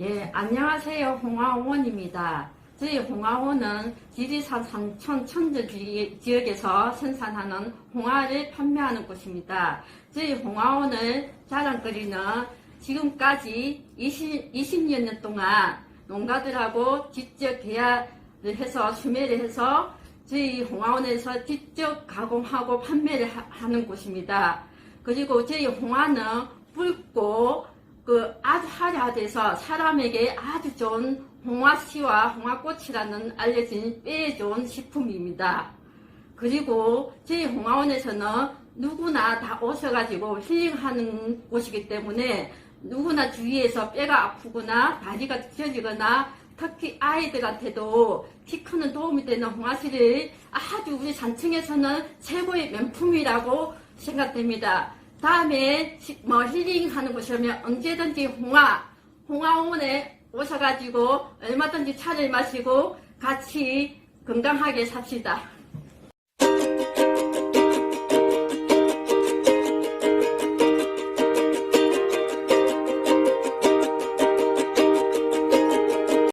예, 안녕하세요. 홍화원입니다. 저희 홍화원은 지리산 삼천 천저 지- 지역에서 생산하는 홍화를 판매하는 곳입니다. 저희 홍화원을 자랑거리는 지금까지 20, 20여 년 동안 농가들하고 직접 계약을 해서 수매를 해서 저희 홍화원에서 직접 가공하고 판매를 하- 하는 곳입니다. 그리고 저희 홍화는 붉고 그 아주 화려해서 사람에게 아주 좋은 홍화씨와 홍화꽃이라는 알려진 뼈에 좋은 식품입니다. 그리고 저희 홍화원에서는 누구나 다 오셔가지고 힐링하는 곳이기 때문에 누구나 주위에서 뼈가 아프거나 다리가 찢어지거나 특히 아이들한테도 키 크는 도움이 되는 홍화씨를 아주 우리 산청에서는 최고의 명품이라고 생각됩니다. 다음에 시- 뭐 힐링하는 곳이면 언제든지 홍화, 홍화원에 오셔가지고 얼마든지 차를 마시고 같이 건강하게 삽시다.